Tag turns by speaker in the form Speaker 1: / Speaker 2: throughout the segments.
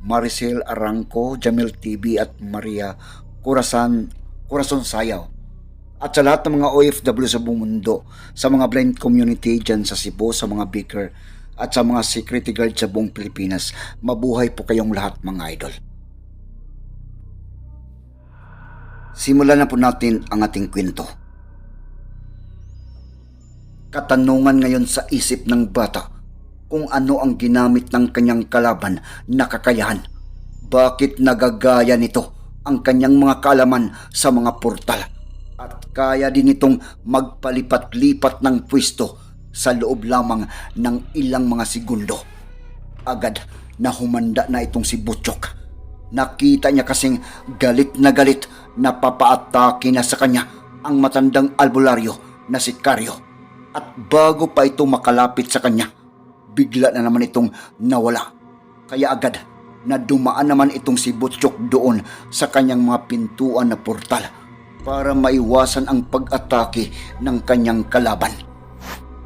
Speaker 1: Maricel Arangco, Jamil TV at Maria Corazon, Corazon Sayaw. At sa lahat ng mga OFW sa buong mundo, sa mga blind community dyan sa Cebu, sa mga baker, at sa mga security guard sa buong Pilipinas, mabuhay po kayong lahat mga idol. Simulan na po natin ang ating kwento. Katanungan ngayon sa isip ng bata kung ano ang ginamit ng kanyang kalaban na kakayahan. Bakit nagagaya nito ang kanyang mga kaalaman sa mga portal at kaya din itong magpalipat-lipat ng pwesto sa loob lamang ng ilang mga segundo. Agad na humanda na itong si Butchok. Nakita niya kasing galit na galit na papaatake na sa kanya ang matandang albularyo na si Karyo. At bago pa ito makalapit sa kanya, bigla na naman itong nawala. Kaya agad na dumaan naman itong si Butchok doon sa kanyang mga pintuan na portal para maiwasan ang pag-atake ng kanyang kalaban.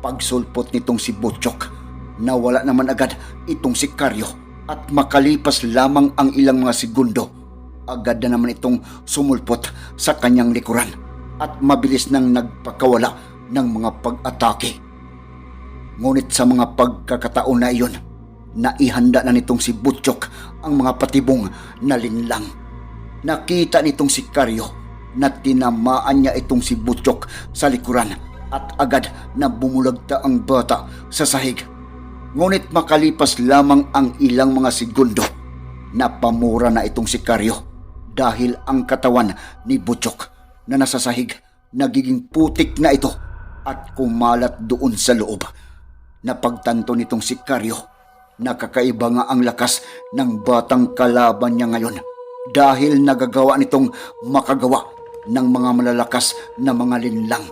Speaker 1: Pagsulpot nitong si Butchok, nawala naman agad itong si Karyo at makalipas lamang ang ilang mga segundo, agad na naman itong sumulpot sa kanyang likuran at mabilis nang nagpakawala ng mga pag-atake. Ngunit sa mga pagkakataon na iyon, naihanda na nitong si Butchok ang mga patibong na linlang. Nakita nitong si Karyo na tinamaan niya itong si Butchok sa likuran at agad na bumulagta ang bata sa sahig. Ngunit makalipas lamang ang ilang mga segundo, napamura na itong si Karyo dahil ang katawan ni Butchok na nasa sahig nagiging putik na ito at kumalat doon sa loob. Napagtanto nitong si Karyo, nakakaiba nga ang lakas ng batang kalaban niya ngayon dahil nagagawa nitong makagawa ng mga malalakas na mga linlang.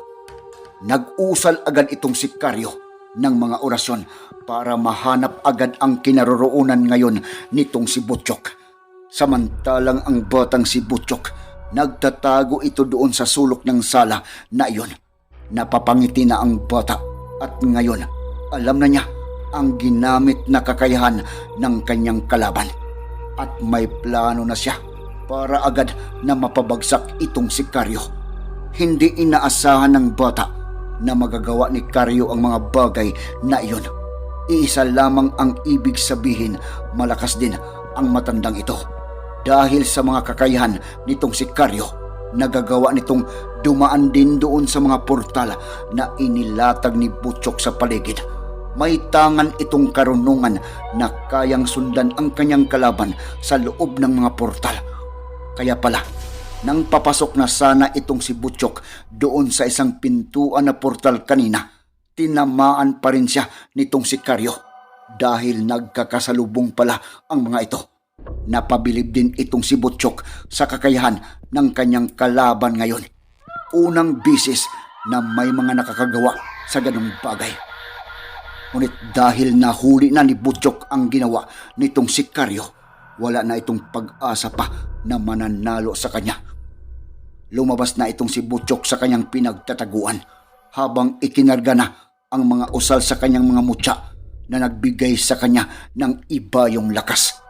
Speaker 1: Nag-usal agad itong si Karyo ng mga orasyon para mahanap agad ang kinaroroonan ngayon nitong si Butchok. Samantalang ang batang si Butchok, nagtatago ito doon sa sulok ng sala na iyon. Napapangiti na ang bata at ngayon alam na niya ang ginamit na kakayahan ng kanyang kalaban. At may plano na siya para agad na mapabagsak itong si Karyo. Hindi inaasahan ng bata na magagawa ni Karyo ang mga bagay na iyon. Iisa lamang ang ibig sabihin malakas din ang matandang ito. Dahil sa mga kakayahan nitong si Karyo, nagagawa nitong dumaan din doon sa mga portal na inilatag ni Butchok sa paligid. May tangan itong karunungan na kayang sundan ang kanyang kalaban sa loob ng mga portal. Kaya pala, nang papasok na sana itong si Butchok doon sa isang pintuan na portal kanina, tinamaan pa rin siya nitong si Karyo dahil nagkakasalubong pala ang mga ito. Napabilib din itong si Butchok sa kakayahan ng kanyang kalaban ngayon. Unang bisis na may mga nakakagawa sa ganong bagay. Ngunit dahil nahuli na ni Butchok ang ginawa nitong si Karyo, wala na itong pag-asa pa na mananalo sa kanya. Lumabas na itong si Butchok sa kanyang pinagtataguan habang ikinarga na ang mga usal sa kanyang mga mutya na nagbigay sa kanya ng iba yung lakas.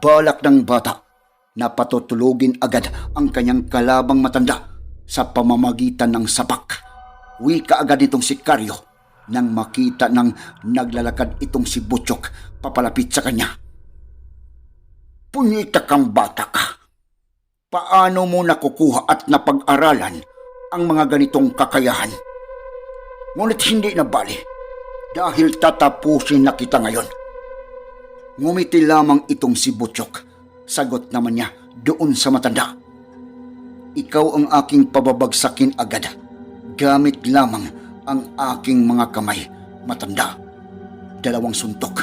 Speaker 1: Balak ng bata na patutulugin agad ang kanyang kalabang matanda sa pamamagitan ng sapak. Wika agad itong si Karyo nang makita ng naglalakad itong si Butchok papalapit sa kanya. Punita kang bata ka. Paano mo nakukuha at napag-aralan ang mga ganitong kakayahan? Ngunit hindi na bali dahil tatapusin na kita ngayon. Ngumiti lamang itong si Butchok. Sagot naman niya doon sa matanda. Ikaw ang aking pababagsakin agad. Gamit lamang ang aking mga kamay, matanda. Dalawang suntok.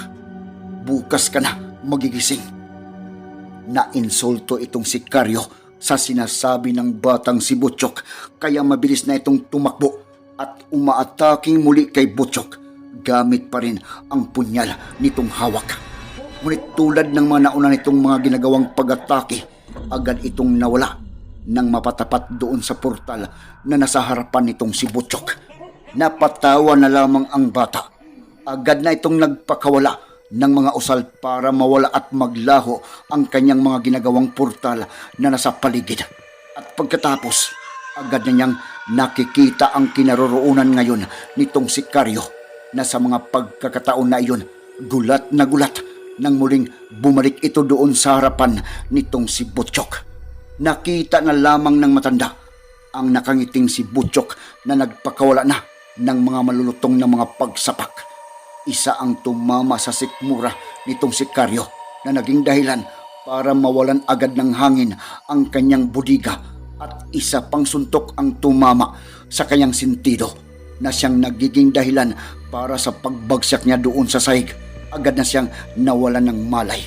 Speaker 1: Bukas ka na magigising. na insulto itong si Karyo sa sinasabi ng batang si Butchok kaya mabilis na itong tumakbo at umaataking muli kay Butchok gamit pa rin ang punyal nitong hawak. Ngunit tulad ng mga nauna nitong mga ginagawang pag-atake, agad itong nawala nang mapatapat doon sa portal na nasa harapan nitong si Butchok. Napatawa na lamang ang bata. Agad na itong nagpakawala ng mga usal para mawala at maglaho ang kanyang mga ginagawang portal na nasa paligid. At pagkatapos, agad na niyang nakikita ang kinaroroonan ngayon nitong si Karyo na sa mga pagkakataon na iyon, gulat na gulat nang muling bumalik ito doon sa harapan nitong si Butchok. Nakita na lamang ng matanda ang nakangiting si Butchok na nagpakawala na ng mga malulutong na mga pagsapak. Isa ang tumama sa sikmura nitong si Karyo na naging dahilan para mawalan agad ng hangin ang kanyang budiga at isa pang suntok ang tumama sa kanyang sentido na siyang nagiging dahilan para sa pagbagsak niya doon sa sahig. Agad na siyang nawalan ng malay.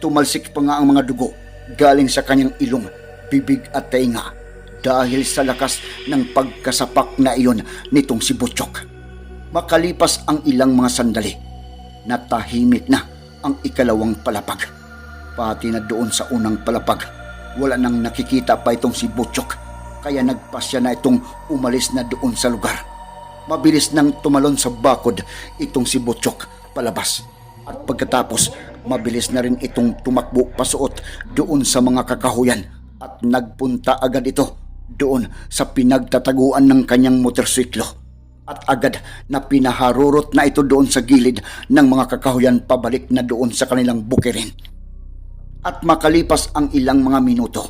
Speaker 1: Tumalsik pa nga ang mga dugo galing sa kanyang ilong, bibig at tainga dahil sa lakas ng pagkasapak na iyon nitong si Butchok. Makalipas ang ilang mga sandali, natahimik na ang ikalawang palapag. Pati na doon sa unang palapag, wala nang nakikita pa itong si Butchok, kaya nagpasya na itong umalis na doon sa lugar. Mabilis nang tumalon sa bakod itong si Butchok palabas. At pagkatapos, mabilis na rin itong tumakbo pasuot doon sa mga kakahuyan at nagpunta agad ito doon sa pinagtataguan ng kanyang motorsiklo at agad na pinaharurot na ito doon sa gilid ng mga kakahuyan pabalik na doon sa kanilang bukirin. At makalipas ang ilang mga minuto,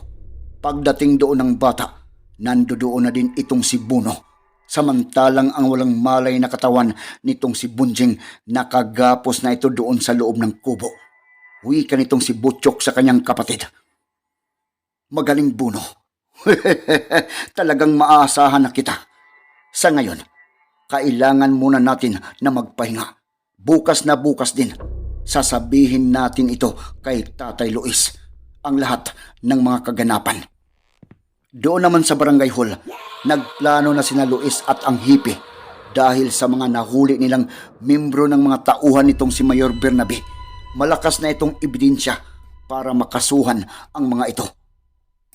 Speaker 1: pagdating doon ng bata, nandoon na din itong si Buno. Samantalang ang walang malay na katawan nitong si Bunjing nakagapos na ito doon sa loob ng kubo. Wika nitong si Butchok sa kanyang kapatid. Magaling Buno. Talagang maaasahan na kita. Sa ngayon, kailangan muna natin na magpahinga. Bukas na bukas din, sasabihin natin ito kay Tatay Luis ang lahat ng mga kaganapan. Doon naman sa barangay hall, nagplano na sina Luis at ang hipi dahil sa mga nahuli nilang membro ng mga tauhan nitong si Mayor Bernabe. Malakas na itong ebidensya para makasuhan ang mga ito.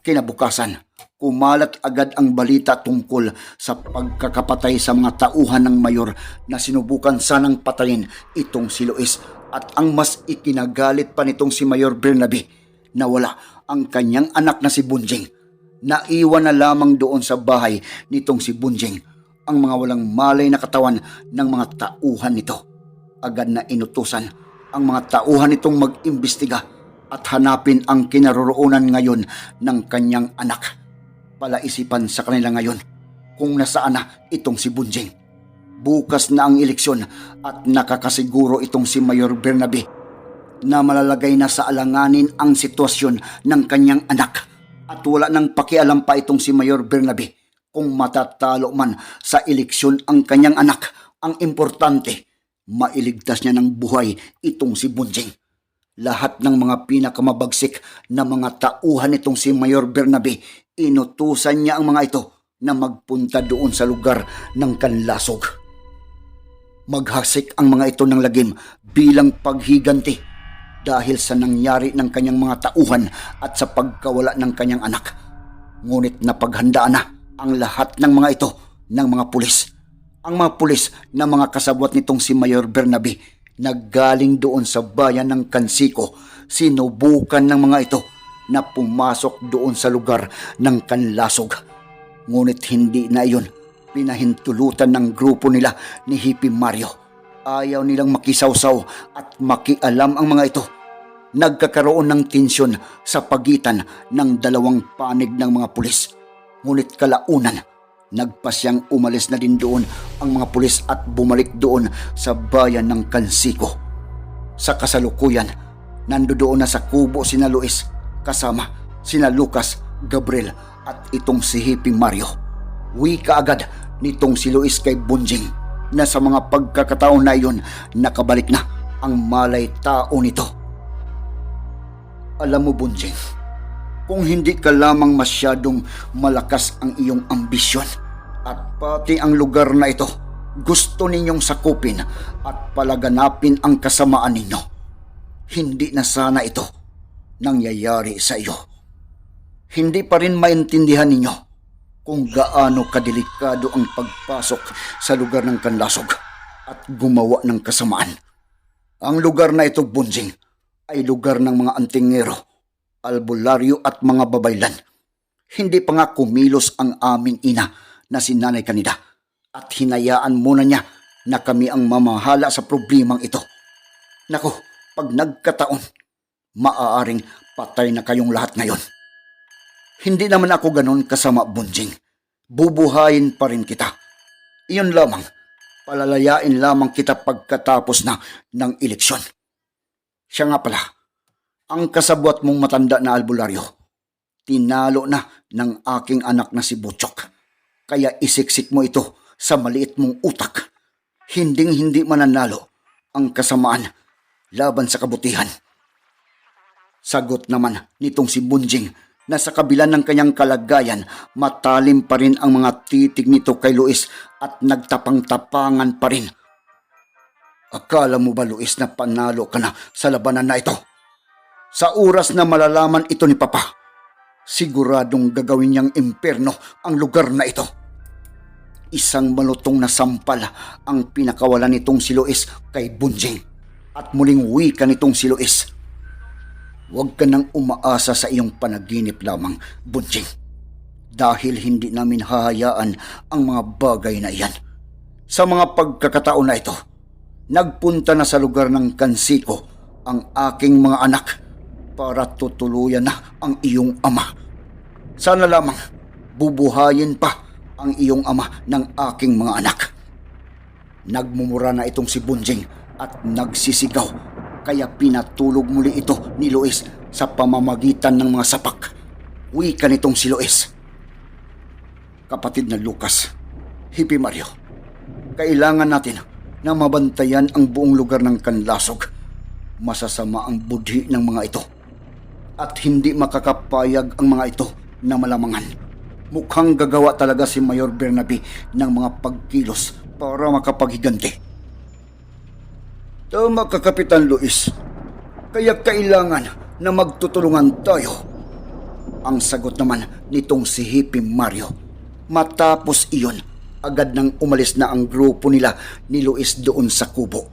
Speaker 1: Kinabukasan, kumalat agad ang balita tungkol sa pagkakapatay sa mga tauhan ng mayor na sinubukan sanang patayin itong si Luis at ang mas ikinagalit pa nitong si Mayor Bernabe na wala ang kanyang anak na si Bunjing. Naiwan na lamang doon sa bahay nitong si Bunjing ang mga walang malay na katawan ng mga tauhan nito. Agad na inutusan ang mga tauhan nitong mag-imbestiga at hanapin ang kinaroroonan ngayon ng kanyang anak. Palaisipan sa kanila ngayon kung nasaan na itong si Bunjing. Bukas na ang eleksyon at nakakasiguro itong si Mayor Bernabe na malalagay na sa alanganin ang sitwasyon ng kanyang anak at wala nang pakialam pa itong si Mayor Bernabe kung matatalo man sa eleksyon ang kanyang anak. Ang importante, mailigtas niya ng buhay itong si Bunjing. Lahat ng mga pinakamabagsik na mga tauhan nitong si Mayor Bernabe, inutusan niya ang mga ito na magpunta doon sa lugar ng kanlasog. Maghasik ang mga ito ng lagim bilang paghiganti dahil sa nangyari ng kanyang mga tauhan at sa pagkawala ng kanyang anak. Ngunit napaghandaan na ang lahat ng mga ito ng mga pulis. Ang mga pulis na mga kasabwat nitong si Mayor Bernabe naggaling doon sa bayan ng Kansiko, sinubukan ng mga ito na pumasok doon sa lugar ng Kanlasog. Ngunit hindi na iyon pinahintulutan ng grupo nila ni Hippie Mario. Ayaw nilang makisawsaw at makialam ang mga ito. Nagkakaroon ng tensyon sa pagitan ng dalawang panig ng mga pulis. Ngunit kalaunan, nagpasyang umalis na din doon ang mga pulis at bumalik doon sa bayan ng Kansiko. Sa kasalukuyan, nandoon na sa kubo sina Luis kasama sina Lucas, Gabriel at itong si Hippie Mario. Wika agad nitong si Luis kay Bunjing na sa mga pagkakataon na iyon nakabalik na ang malay tao nito. Alam mo, Bunjing, kung hindi ka lamang masyadong malakas ang iyong ambisyon at pati ang lugar na ito gusto ninyong sakupin at palaganapin ang kasamaan ninyo, hindi na sana ito nangyayari sa iyo. Hindi pa rin maintindihan ninyo kung gaano kadelikado ang pagpasok sa lugar ng kanlasog at gumawa ng kasamaan. Ang lugar na ito, Bunjing, ay lugar ng mga antingero, albularyo at mga babaylan. Hindi pa nga kumilos ang aming ina na si Nanay Kanida at hinayaan muna niya na kami ang mamahala sa problemang ito. Nako, pag nagkataon, maaaring patay na kayong lahat ngayon. Hindi naman ako ganon kasama, Bunjing. Bubuhayin pa rin kita. Iyon lamang, palalayain lamang kita pagkatapos na ng eleksyon. Siya nga pala, ang kasabwat mong matanda na albularyo, tinalo na ng aking anak na si Butchok. Kaya isiksik mo ito sa maliit mong utak. Hinding hindi mananalo ang kasamaan laban sa kabutihan. Sagot naman nitong si Bunjing na sa kabila ng kanyang kalagayan, matalim pa rin ang mga titig nito kay Luis at nagtapang-tapangan pa rin. Akala mo ba, Luis, na panalo ka na sa labanan na ito? Sa oras na malalaman ito ni Papa, siguradong gagawin niyang imperno ang lugar na ito. Isang malutong na sampal ang pinakawalan nitong si Luis kay Bunjing at muling wika nitong si Luis. Huwag ka nang umaasa sa iyong panaginip lamang, Bunjing. Dahil hindi namin hahayaan ang mga bagay na iyan. Sa mga pagkakataon na ito, nagpunta na sa lugar ng Kansiko ang aking mga anak para tutuluyan na ang iyong ama. Sana lamang bubuhayin pa ang iyong ama ng aking mga anak. Nagmumura na itong si Bunjing at nagsisigaw kaya pinatulog muli ito ni Luis sa pamamagitan ng mga sapak. Wika nitong si Luis. Kapatid na Lucas, Hippie Mario, kailangan natin na mabantayan ang buong lugar ng kanlasog. Masasama ang budhi ng mga ito. At hindi makakapayag ang mga ito na malamangan. Mukhang gagawa talaga si Mayor Bernabe ng mga pagkilos para makapaghiganti. Tama ka, Kapitan Luis. Kaya kailangan na magtutulungan tayo. Ang sagot naman nitong si Hippie Mario. Matapos iyon, agad nang umalis na ang grupo nila ni Luis doon sa kubo.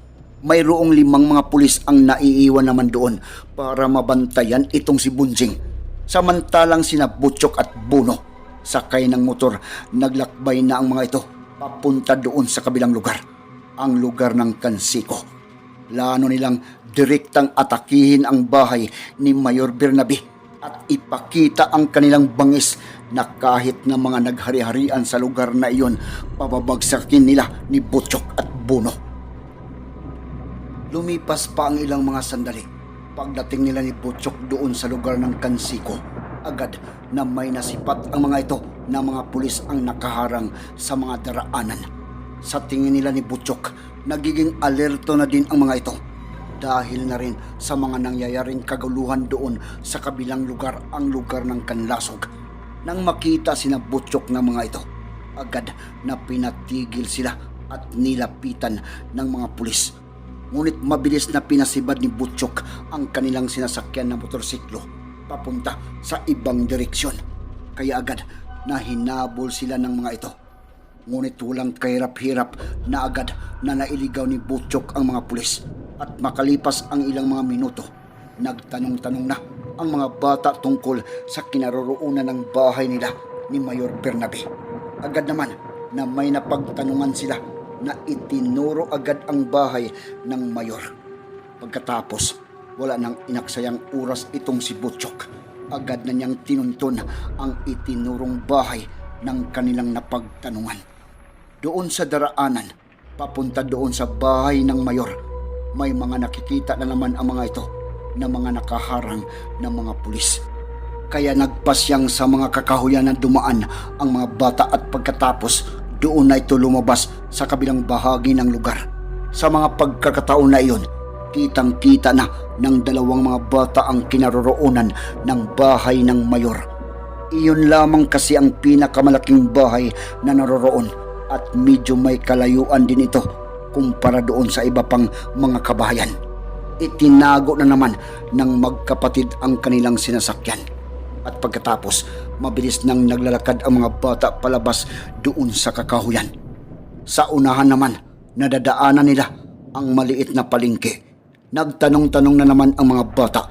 Speaker 1: Mayroong limang mga pulis ang naiiwan naman doon para mabantayan itong si Bunjing. Samantalang sina Butchok at Buno, sakay ng motor, naglakbay na ang mga ito papunta doon sa kabilang lugar, ang lugar ng Kansiko. Plano nilang direktang atakihin ang bahay ni Mayor Bernabe at ipakita ang kanilang bangis na kahit na mga naghari-harian sa lugar na iyon, pababagsakin nila ni Butchok at Buno. Lumipas pa ang ilang mga sandali. Pagdating nila ni Butchok doon sa lugar ng Kansiko, agad na may nasipat ang mga ito na mga pulis ang nakaharang sa mga daraanan. Sa tingin nila ni Butchok, nagiging alerto na din ang mga ito dahil na rin sa mga nangyayaring kaguluhan doon sa kabilang lugar ang lugar ng Kanlasog. Nang makita sina Butchok ng mga ito, agad na pinatigil sila at nilapitan ng mga pulis. Ngunit mabilis na pinasibad ni Butchok ang kanilang sinasakyan na motorsiklo papunta sa ibang direksyon. Kaya agad na hinabol sila ng mga ito. Ngunit walang kahirap-hirap na agad na nailigaw ni Butchok ang mga pulis at makalipas ang ilang mga minuto, nagtanong-tanong na ang mga bata tungkol sa kinaroroonan ng bahay nila ni Mayor Bernabe. Agad naman na may napagtanungan sila na itinuro agad ang bahay ng Mayor. Pagkatapos, wala nang inaksayang oras itong si Butchok. Agad na niyang tinuntun ang itinurong bahay ng kanilang napagtanungan. Doon sa daraanan, papunta doon sa bahay ng Mayor, may mga nakikita na naman ang mga ito na mga nakaharang ng mga pulis. Kaya nagpasyang sa mga kakahuyan na dumaan ang mga bata at pagkatapos doon na ito lumabas sa kabilang bahagi ng lugar. Sa mga pagkakataon na iyon, kitang-kita na ng dalawang mga bata ang kinaroroonan ng bahay ng mayor. Iyon lamang kasi ang pinakamalaking bahay na naroroon at medyo may kalayuan din ito kumpara doon sa iba pang mga kabahayan. Itinago na naman ng magkapatid ang kanilang sinasakyan. At pagkatapos, mabilis nang naglalakad ang mga bata palabas doon sa kakahuyan. Sa unahan naman, nadadaanan nila ang maliit na palengke. Nagtanong-tanong na naman ang mga bata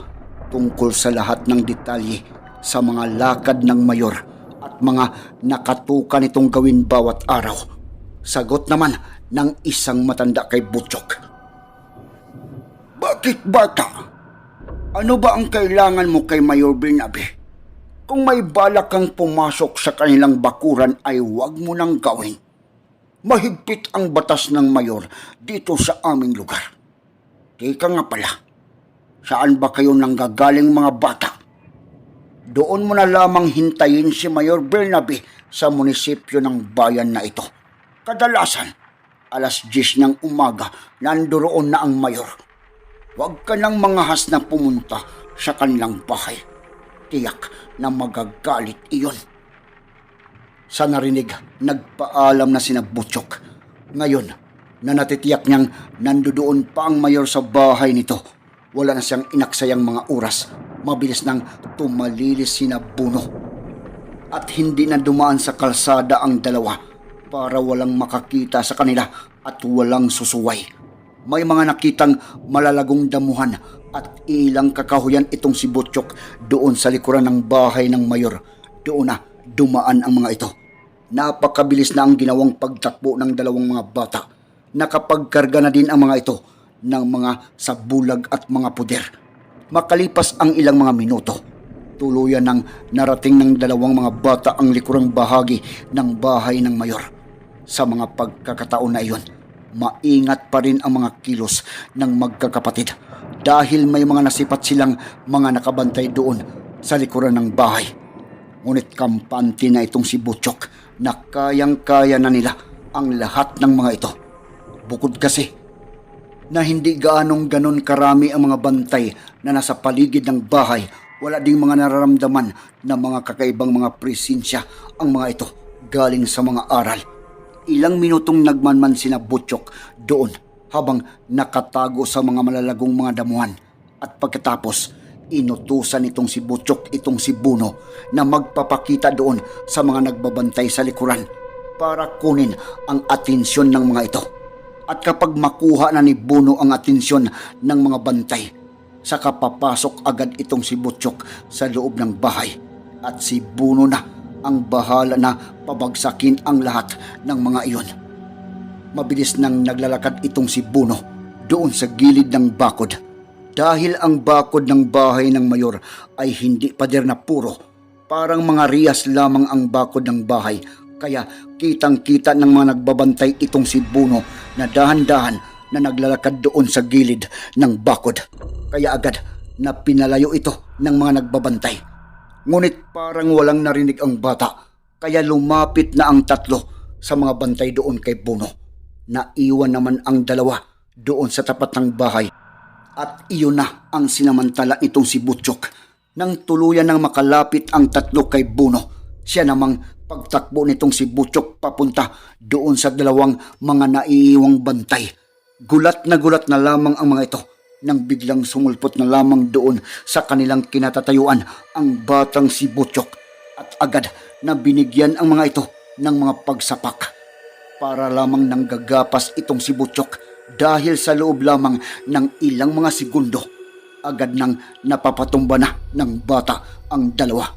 Speaker 1: tungkol sa lahat ng detalye sa mga lakad ng mayor at mga nakatukan nitong gawin bawat araw. Sagot naman ng isang matanda kay Butchok. Bakit bata? Ano ba ang kailangan mo kay Mayor Bernabe? Kung may balak kang pumasok sa kanilang bakuran ay huwag mo nang gawin. Mahigpit ang batas ng mayor dito sa aming lugar. Teka nga pala, saan ba kayo nanggagaling mga bata? Doon mo na lamang hintayin si Mayor Bernabe sa munisipyo ng bayan na ito. Kadalasan, alas 10 ng umaga, nandoon na ang mayor. Huwag ka nang mangahas na pumunta sa kanilang bahay. Tiyak na magagalit iyon. Sa narinig, nagpaalam na sina Butchok. Ngayon, na natitiyak niyang nandoon pa ang mayor sa bahay nito, wala na siyang inaksayang mga oras. Mabilis nang tumalilis sina Buno. At hindi na dumaan sa kalsada ang dalawa para walang makakita sa kanila at walang susuway. May mga nakitang malalagong damuhan at ilang kakahuyan itong si Butchok doon sa likuran ng bahay ng mayor. Doon na dumaan ang mga ito. Napakabilis na ang ginawang pagtakbo ng dalawang mga bata. Nakapagkarga na din ang mga ito ng mga sabulag at mga puder. Makalipas ang ilang mga minuto, tuluyan ng narating ng dalawang mga bata ang likurang bahagi ng bahay ng mayor. Sa mga pagkakataon na iyon, maingat pa rin ang mga kilos ng magkakapatid dahil may mga nasipat silang mga nakabantay doon sa likuran ng bahay. Ngunit kampante na itong si Butchok na kayang-kaya na nila ang lahat ng mga ito. Bukod kasi na hindi gaanong ganon karami ang mga bantay na nasa paligid ng bahay, wala ding mga nararamdaman na mga kakaibang mga presensya ang mga ito galing sa mga aral. Ilang minutong nagmanman sina Butchok doon habang nakatago sa mga malalagong mga damuhan. At pagkatapos, inutusan itong si Butchok itong si Buno na magpapakita doon sa mga nagbabantay sa likuran para kunin ang atensyon ng mga ito. At kapag makuha na ni Buno ang atensyon ng mga bantay, saka papasok agad itong si Butchok sa loob ng bahay at si Buno na ang bahala na pabagsakin ang lahat ng mga iyon. Mabilis nang naglalakad itong si Buno doon sa gilid ng bakod dahil ang bakod ng bahay ng mayor ay hindi pader na puro. Parang mga riyas lamang ang bakod ng bahay kaya kitang-kita ng mga nagbabantay itong si Buno na dahan-dahan na naglalakad doon sa gilid ng bakod. Kaya agad na pinalayo ito ng mga nagbabantay. Ngunit parang walang narinig ang bata kaya lumapit na ang tatlo sa mga bantay doon kay Buno. Naiwan naman ang dalawa doon sa tapat ng bahay at iyon na ang sinamantala nitong si Butchok. Nang tuluyan nang makalapit ang tatlo kay Buno, siya namang pagtakbo nitong si Butchok papunta doon sa dalawang mga naiiwang bantay. Gulat na gulat na lamang ang mga ito nang biglang sumulpot na lamang doon sa kanilang kinatatayuan ang batang si Butchok at agad na binigyan ang mga ito ng mga pagsapak para lamang nanggagapas itong si Butchok dahil sa loob lamang ng ilang mga segundo agad nang napapatumba na ng bata ang dalawa.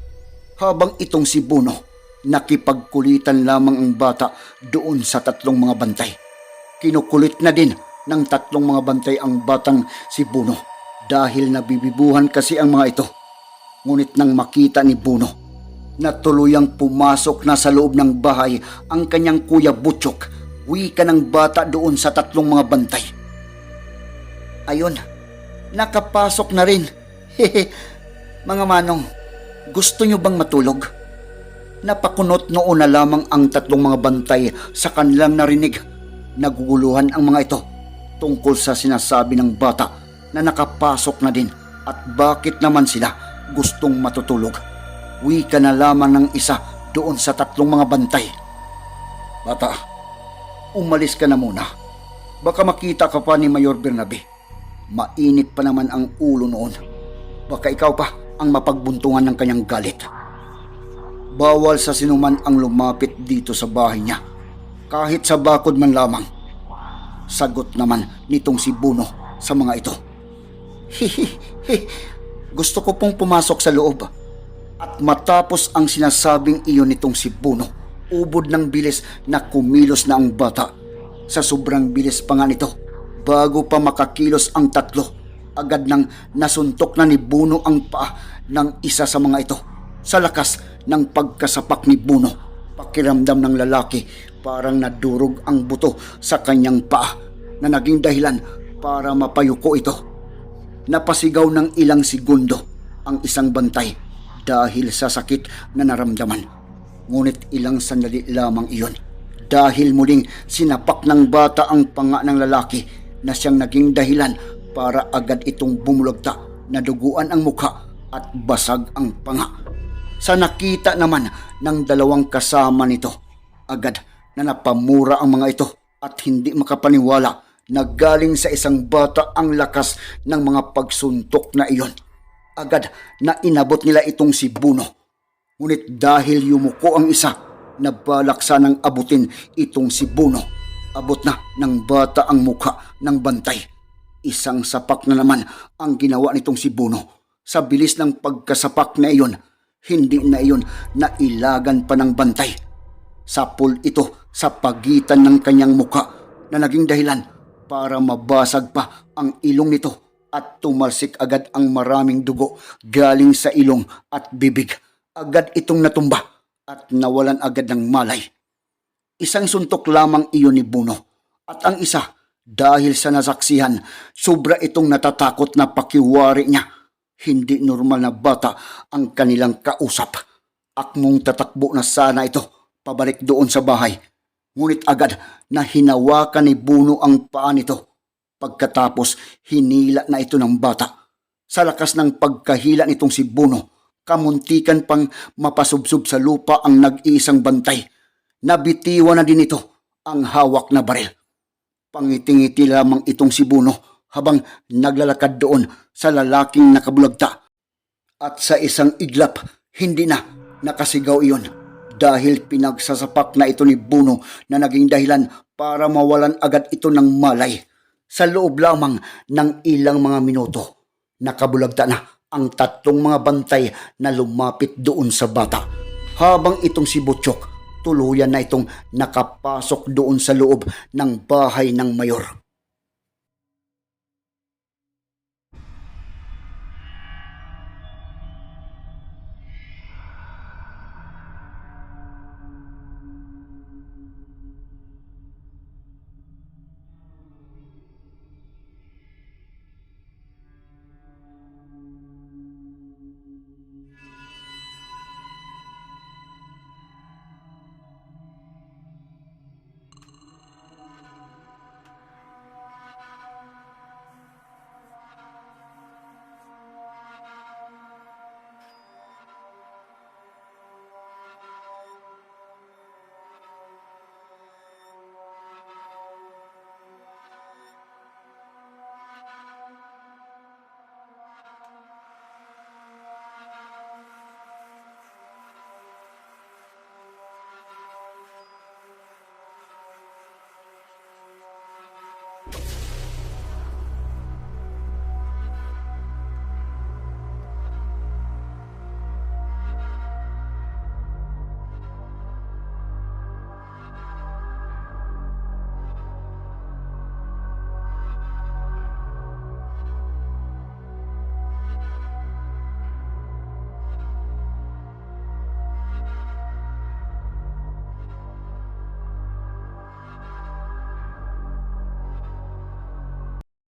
Speaker 1: Habang itong si Buno, nakipagkulitan lamang ang bata doon sa tatlong mga bantay. Kinukulit na din ng tatlong mga bantay ang batang si Buno dahil nabibibuhan kasi ang mga ito. Ngunit nang makita ni Buno na tuluyang pumasok na sa loob ng bahay ang kanyang kuya Butchok, wika ng bata doon sa tatlong mga bantay. Ayun, nakapasok na rin. Hehe, mga manong, gusto nyo bang matulog? Napakunot noon na lamang ang tatlong mga bantay sa kanilang narinig. Naguguluhan ang mga ito tungkol sa sinasabi ng bata na nakapasok na din at bakit naman sila gustong matutulog. Wika na lamang ng isa doon sa tatlong mga bantay. Bata, umalis ka na muna. Baka makita ka pa ni Mayor Bernabe. Mainit pa naman ang ulo noon. Baka ikaw pa ang mapagbuntungan ng kanyang galit. Bawal sa sinuman ang lumapit dito sa bahay niya. Kahit sa bakod man lamang. Sagot naman nitong si Buno sa mga ito. Hihihi, gusto ko pong pumasok sa loob. At matapos ang sinasabing iyon nitong si Buno, ubod ng bilis na kumilos na ang bata. Sa sobrang bilis pa nga nito, bago pa makakilos ang tatlo, agad nang nasuntok na ni Buno ang paa ng isa sa mga ito. Sa lakas ng pagkasapak ni Buno, pakiramdam ng lalaki parang nadurog ang buto sa kanyang paa na naging dahilan para mapayuko ito. Napasigaw ng ilang segundo ang isang bantay dahil sa sakit na naramdaman. Ngunit ilang sandali lamang iyon dahil muling sinapak ng bata ang panga ng lalaki na siyang naging dahilan para agad itong bumulagta na duguan ang mukha at basag ang panga. Sa nakita naman ng dalawang kasama nito, agad na napamura ang mga ito at hindi makapaniwala na galing sa isang bata ang lakas ng mga pagsuntok na iyon. Agad na inabot nila itong si Buno. Ngunit dahil yumuko ang isa, nabalak sanang abutin itong si Buno. Abot na ng bata ang mukha ng bantay. Isang sapak na naman ang ginawa nitong si Buno. Sa bilis ng pagkasapak na iyon, hindi na iyon nailagan pa ng bantay. Sapul ito sa pagitan ng kanyang mukha na naging dahilan para mabasag pa ang ilong nito at tumalsik agad ang maraming dugo galing sa ilong at bibig. Agad itong natumba at nawalan agad ng malay. Isang suntok lamang iyon ni Buno at ang isa dahil sa nasaksihan, sobra itong natatakot na pakiwari niya. Hindi normal na bata ang kanilang kausap. Akmong tatakbo na sana ito pabalik doon sa bahay. Ngunit agad na hinawakan ni Buno ang paa nito. Pagkatapos hinila na ito ng bata. Sa lakas ng pagkahila nitong si Buno, kamuntikan pang mapasubsob sa lupa ang nag-iisang bantay. Nabitiwan na din ito ang hawak na baril. Pangitingiti lamang itong si Buno habang naglalakad doon sa lalaking nakabulagta. At sa isang iglap, hindi na nakasigaw iyon dahil pinagsasapak na ito ni Buno na naging dahilan para mawalan agad ito ng malay. Sa loob lamang ng ilang mga minuto, nakabulagta na ang tatlong mga bantay na lumapit doon sa bata. Habang itong si Butchok, tuluyan na itong nakapasok doon sa loob ng bahay ng mayor.